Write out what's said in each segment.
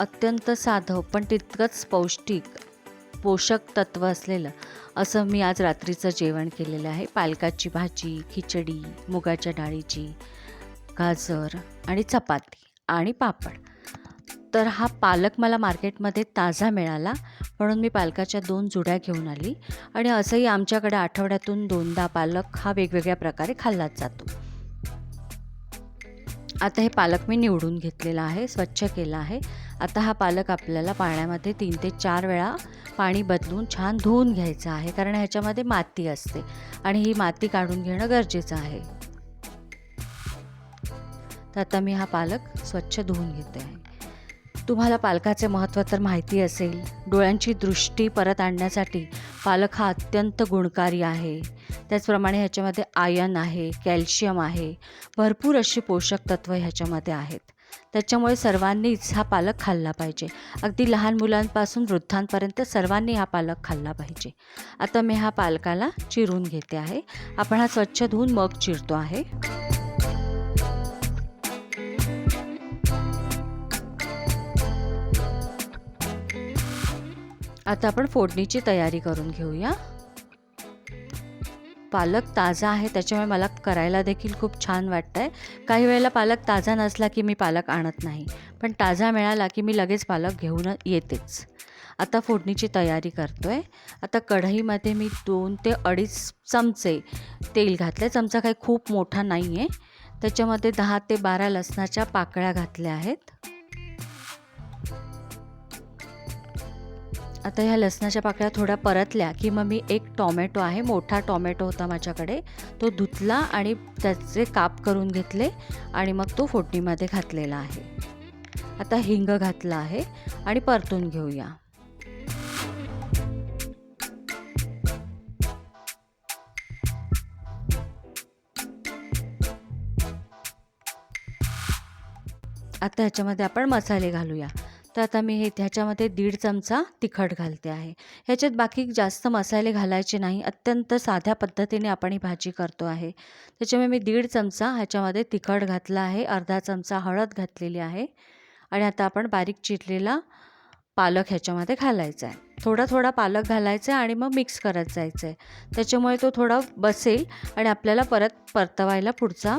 अत्यंत साधं पण तितकंच पौष्टिक पोषक तत्व असलेलं असं मी आज रात्रीचं जेवण केलेलं आहे. पालकाची भाजी खिचडी मुगाच्या डाळीची गाजर आणि चपाती आणि पापड. तर हा पालक मला मार्केटमध्ये ताजा मिळाला म्हणून मी पालकाच्या दोन जुड्या घेऊन आली आणि असंही आमच्याकडे आठवड्यातून दोनदा पालक हा वेगवेगळ्या प्रकारे खाल्लाच जातो. आता हे पालक मी निवडून घेतलेला आहे स्वच्छ केला आहे. आता हा पालक आपल्याला पाण्यामध्ये तीन ते चार वेळा पाणी बदलून छान धुवून घ्यायचं आहे कारण ह्याच्यामध्ये माती असते आणि ही माती काढून घेणं गरजेचं आहे. तर आता मी हा पालक स्वच्छ धुवून घेते. आहे तुम्हाला पालकाचे महत्त्व तर माहिती असेल. डोळ्यांची दृष्टी परत आणण्यासाठी पालक हा अत्यंत गुणकारी आहे. त्याचप्रमाणे ह्याच्यामध्ये आयन आहे कॅल्शियम आहे भरपूर अशी पोषक तत्त्व ह्याच्यामध्ये आहेत. त्याच्यामुळे सर्वांनीच हा पालक खाल्ला पाहिजे. अगदी लहान मुलांपासून वृद्धांपर्यंत सर्वांनी हा पालक खाल्ला पाहिजे. आता मी हा पालकाला चिरून घेते आहे. आपण हा स्वच्छ धुवून मग चिरतो आहे. आता आपण फोडणीची तयारी करून घेऊया. पालक ताजा आहे त्याच्यामुळे मला करायला देखील खूप छान वाटतं आहे काही वेळेला पालक ताजा नसला की मी पालक आणत नाही पण ताजा मिळाला की मी लगेच पालक घेऊन येतेच. आता फोडणीची तयारी करतो आहे आता कढईमध्ये मी दोन ते अडीच चमचे तेल घातले चमचा काही खूप मोठा नाही आहे त्याच्यामध्ये दहा ते बारा लसणाच्या पाकळ्या घातल्या आहेत. आता ह्या लसणाच्या पाकळ्या थोड्या परतल्या की मग मी एक टॉमॅटो आहे मोठा टॉमॅटो होता माझ्याकडे. तो धुतला आणि त्याचे काप करून घेतले आणि मग तो फोडणीमध्ये घातलेला आहे. आता हिंग घातला आहे आणि परतून घेऊया. आता ह्याच्यामध्ये आपण मसाले घालूया. तर आता मी हे ह्याच्यामध्ये दीड चमचा तिखट घालते आहे. ह्याच्यात बाकी जास्त मसाले घालायचे नाही. अत्यंत साध्या पद्धतीने आपण ही भाजी करतो आहे. त्याच्यामुळे मी दीड चमचा ह्याच्यामध्ये तिखट घातला आहे. अर्धा चमचा हळद घातलेली आहे. आणि आता आपण बारीक चिरलेला पालक ह्याच्यामध्ये घालायचा आहे. थोडा थोडा पालक घालायचा आहे आणि मग मिक्स करत जायचं आहे. त्याच्यामुळे तो थोडा बसेल आणि आपल्याला परत परतवायला पुढचा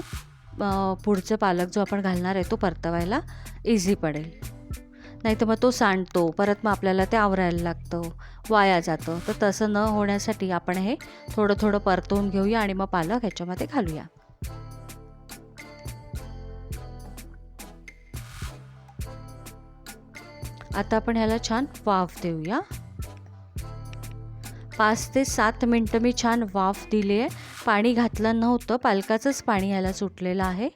पुढचं पालक जो आपण घालणार आहे तो परतवायला इझी पडेल. नाही तर मग तो सांडतो परत मग आपल्याला ते आवरायला लागतं वाया जातं. तर तसं न होण्यासाठी आपण हे थोडं थोडं परतवून घेऊया आणि मग पालक ह्याच्यामध्ये घालूया. आता आपण ह्याला छान वाफ देऊया. पाच ते सात मिनटं मी छान वाफ दिली आहे. पाणी घातलं नव्हतं पालकाचंच पाणी ह्याला सुटलेलं आहे.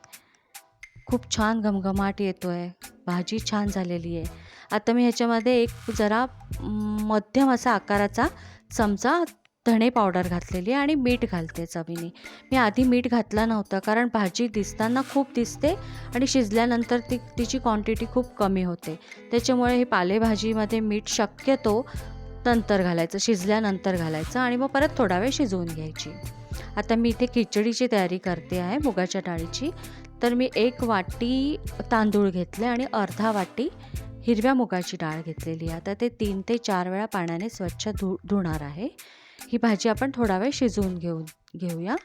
खूप छान घमघमाट येतो आहे भाजी छान झालेली आहे. आता मी ह्याच्यामध्ये एक जरा मध्यम असा आकाराचा चमचा धणे पावडर घातलेली आहे आणि मीठ घालते चवीने. मी आधी मीठ घातला नव्हतं कारण भाजी दिसताना खूप दिसते आणि शिजल्यानंतर ती तिची क्वांटिटी खूप कमी होते. त्याच्यामुळे हे पालेभाजीमध्ये मीठ शक्यतो नंतर घालायचं शिजल्यानंतर घालायचं आणि मग परत थोडा वेळ शिजवून घ्यायची. आता मी इथे खिचडीची तयारी करते आहे मुगाच्या डाळीची. तर मी एक वाटी तांदूळ घेतले आणि अर्धा वाटी हिरव्या मुगाची डाळ घेतलेली आहे. आता ते तीन ते चार वेळा पाण्याने स्वच्छ धु धुणार आहे. ही भाजी आपण थोडा वेळ शिजवून घेऊ घेऊया.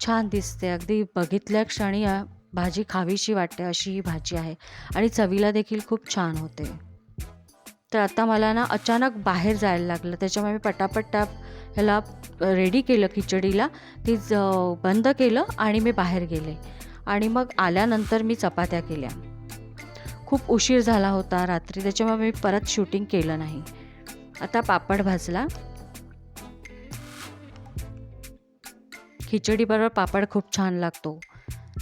छान दिसते अगदी बघितल्या क्षणी भाजी खावीशी वाटते अशी ही भाजी आहे आणि चवीला देखील खूप छान होते. तर आता मला ना अचानक बाहेर जायला लागलं. त्याच्यामुळे मी पटापट ह्याला रेडी केलं खिचडीला. ती बंद केलं आणि मी बाहेर गेले. आणि मग आल्यानंतर मी चपात्या केल्या. खूप उशीर झाला होता रात्री त्याच्यामुळे मी परत शूटिंग केलं नाही. आता पापड भाजला. खिचडीबरोबर पापड खूप छान लागतो.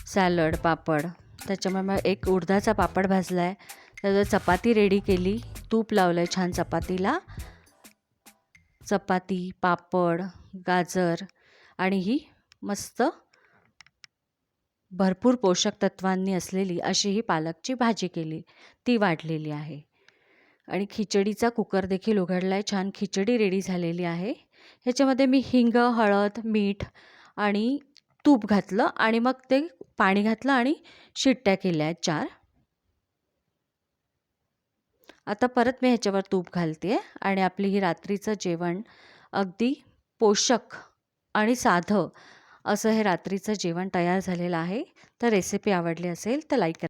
सॅलड पापड. त्याच्यामुळे मग एक उडदाचा पापड भाजला आहे त्याचं चपाती रेडी केली. तूप लावलं आहे छान चपातीला. चपाती पापड गाजर आणि ही मस्त भरपूर पोषक तत्वांनी असलेली अशी ही पालकची भाजी केली. ती वाढलेली आहे. आणि खिचडीचा कुकर देखील उघडला आहे छान खिचडी रेडी झालेली आहे. ह्याच्यामध्ये मी हिंग हळद मीठ आणि तूप घातलं आणि मग ते पाणी घातलं आणि शिट्ट्या केल्या आहेत चार. आता परत मी ह्याच्यावर तूप घालते आहे आणि आपली ही रात्रीचं जेवण अगदी पोषक आणि साधं असं हे रात्रीचं जेवण तयार झालेलं आहे. तर रेसिपी आवडली असेल तर लाईक करा.